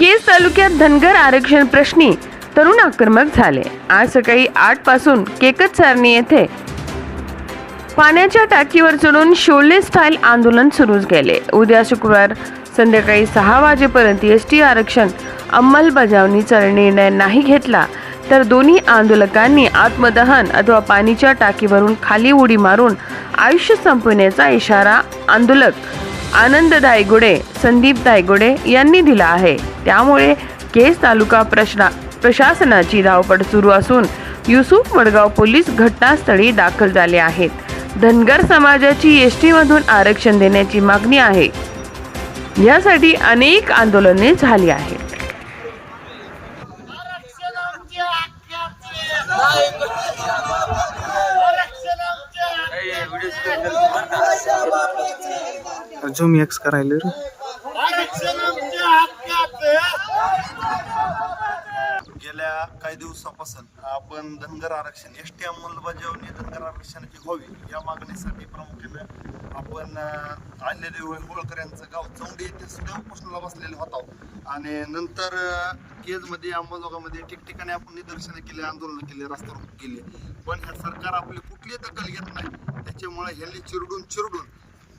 केस तालुक्यात धनगर आरक्षण प्रश्नी तरुण आक्रमक झाले. आज सकाळी आठपासून केकत सारणी येथे पाण्याच्या टाकीवर चढून शोले स्टाईल आंदोलन सुरू केले उद्या शुक्रवार संध्याकाळी सहा वाजेपर्यंत एस टी आरक्षण अंमलबजावणीचा निर्णय नाही घेतला तर दोन्ही आंदोलकांनी आत्मदहन अथवा पाणीच्या टाकीवरून खाली उडी मारून आयुष्य संपवण्याचा इशारा आंदोलक आनंद दायगुडे संदीप दायगुडे यांनी दिला आहे. त्यामुळे केस तालुका प्रश्ना प्रशासनाची धावपळ सुरू असून युसुफ मडगाव पोलीस घटनास्थळी दाखल झाले आहेत. धनगर समाजाची एस मधून आरक्षण देण्याची मागणी आहे. यासाठी अनेक आंदोलने झाली आहेत. झूम एक्स करायला गेल्या काही दिवसापासून आपण धनगर आरक्षण एस टी अंमलबजावणी धनगर आरक्षणाची व्हावी या मागणीसाठी प्रामुख्याने आपण अं, आलेले होळकर यांचं गाव चौंडी येथे सुद्धा उपोषणाला बसलेले होतो आणि नंतर केजमध्ये अंबाजोगामध्ये ठिकठिकाणी आपण निदर्शनं केले आंदोलनं केले रस्ता रोको केले. पण हे सरकार आपली कुठली दखल घेत नाही त्याच्यामुळे ह्यांनी चिरडून चिरडून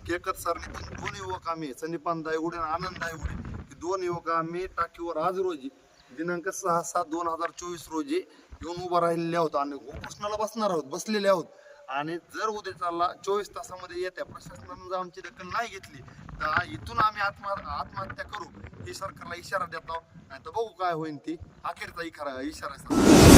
केकत सरनीतून दोन युवक आम्ही संदीपान दायगुडे आणि आनंद दायगुडे हे दोन युवक आम्ही टाकीवर आज रोजी दिनांक सहा सात दोन हजार चोवीस रोजी येऊन उभा राहिलेले आहोत आणि उपोषणाला बसणार आहोत बसलेले आहोत. आणि जर उद्या चालला चोवीस तासामध्ये येत्या प्रशासनानं जर आमची दखल नाही घेतली तर इथून आम्ही आत्मा आत्महत्या करू. हे सरकारला इशारा देतो नाही तर बघू काय होईल ती. अखेरचा इशारा इशारा